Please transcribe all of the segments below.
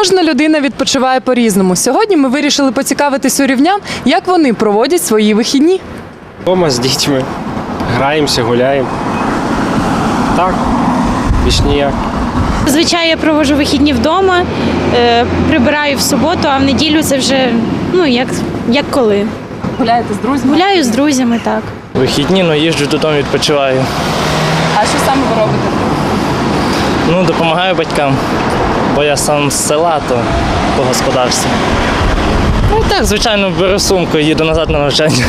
Кожна людина відпочиває по-різному. Сьогодні ми вирішили поцікавитись у рівнян, як вони проводять свої вихідні. Дома з дітьми. Граємося, гуляємо. Так, більш ніяк. Зазвичай я проводжу вихідні вдома, е, прибираю в суботу, а в неділю це вже ну як, як коли. Гуляєте з друзями? Гуляю з друзями, так. Вихідні, ну їжджу додому, відпочиваю. А що саме ви робите? Ну, допомагаю батькам, бо я сам з села, то по господарству. Ну так, звичайно, беру сумку і їду назад на навчання.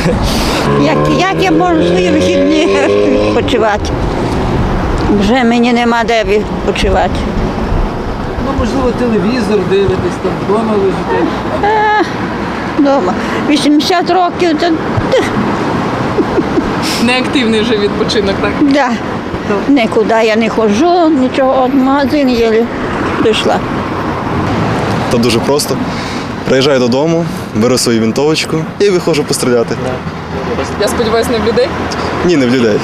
Як, як я можу свої вихідні відпочивати? Вже мені нема де відпочивати. Ну, можливо, телевізор дивитесь, там вдома лежите. Дома. 80 років, то Неактивний вже відпочинок, так? да. нікуди я не ходжу, нічого, от в магазин єлі дійшла. Та дуже просто. Приїжджаю додому, беру свою вінтовочку і виходжу постріляти. Я сподіваюся, не в людей. Ні, не в людей.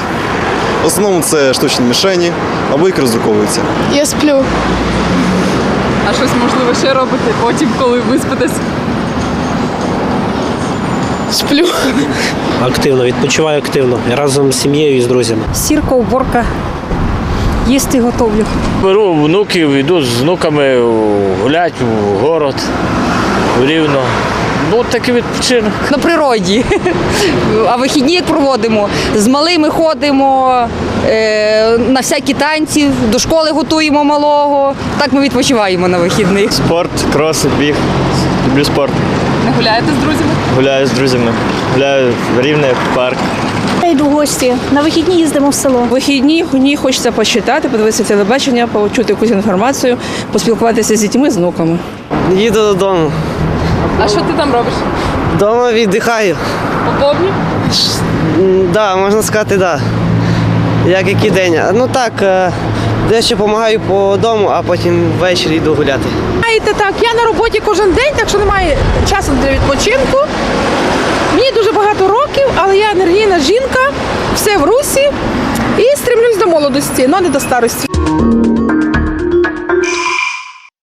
В основному це штучні мішені або які роздруковуються. Я сплю. А щось можливо ще робите потім, коли виспитесь. Сплю. Активно, відпочиваю активно разом з сім'єю і з друзями. Сірка, уборка. Їсти готовлю. Беру внуків, йду з внуками гуляти в город, в рівно. Ну, такий відпочинок. На природі. А вихідні як проводимо. З малими ходимо, е, на всякі танці, до школи готуємо малого. Так ми відпочиваємо на вихідних. Спорт, кроси, біг. Люблю спорт. Не гуляєте з друзями? Гуляю з друзями. Гуляю в рівне парк. Йду в гості. На вихідні їздимо в село. Вихідні мені хочеться почитати, подивитися телебачення, почути якусь інформацію, поспілкуватися з дітьми, з внуками. Їду додому. А що ти там робиш? Дома віддихаю. Поповні? М, Да, можна сказати, да. Як який день. Ну так, е, дещо допомагаю по дому, а потім ввечері йду гуляти. Знаєте, так, я на роботі кожен день, так що немає часу для відпочинку. Мені дуже багато років, енергійна жінка, все в русі і стремлюсь до молодості, але не до старості.